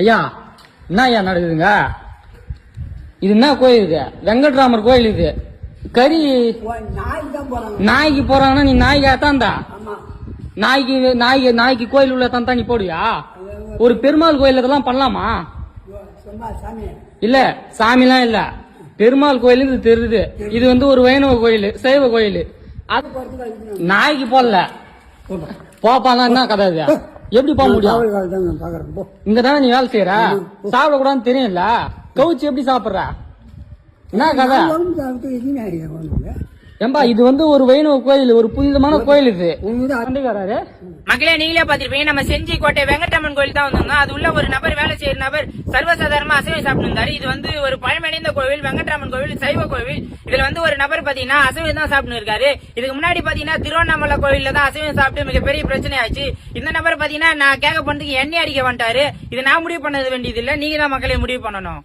ஐயா என்ன ஐயா நடக்குதுங்க? இது என்ன கோயில் இது? வெங்கட்ராமர் கோயில் இது. கறி தான் நாய்க்கு போறாங்கன்னா நீ நாய்க்கு ஏத்தாந்தா நாய்க்கு நாய்க்கு நாய்க்கு கோயில் உள்ள தான் நீ போடுவியா? ஒரு பெருமாள் கோயில் இதெல்லாம் பண்ணலாமா? இல்ல சாமிலாம் இல்ல. பெருமாள் கோயில் இது தெரியுது. இது வந்து ஒரு வைணவ கோயில் சைவ கோயில். நாய்க்கு போடல. போப்பாலாம் என்ன கதை எப்படி போக முடியும்? இங்க தானே நீ வேலை செய்யற சாப்பிட கூடாதுன்னு தெரியும்ல? கவுச்சு எப்படி சாப்பிடுற? என்ன கதை? ஏம்பா இது வந்து ஒரு வைணவ கோயில் ஒரு புனிதமான கோயில் இது. உங்க ஆண்டுக்காரரு மக்களே நீங்களே பாத்திருப்பீங்க நம்ம செஞ்சி கோட்டை வெங்கட்டம்மன் கோயில் தான் வந்தாங்க அது உள்ள ஒரு நபர் வேலை செய்யற நபர் சர்வசாதாரணமா அசைவம் சாப்பிட்டு இது வந்து ஒரு பழமடைந்த கோவில் வெங்கட்ராமன் கோவில் சைவ கோவில். இதுல வந்து ஒரு நபர் பாத்தீங்கன்னா அசைவம் தான் சாப்பிட்டு இருக்காரு இதுக்கு முன்னாடி பாத்தீங்கன்னா திருவண்ணாமலை கோவில்ல தான் அசைவம் சாப்பிட்டு மிகப்பெரிய பிரச்சனை ஆச்சு இந்த நபர் பாத்தீங்கன்னா நான் கேட்க போனதுக்கு எண்ணெய் அடிக்க வந்துட்டாரு. இது நான் முடிவு பண்ணது வேண்டியது இல்ல நீங்க தான் மக்களை முடிவு பண்ணணும்.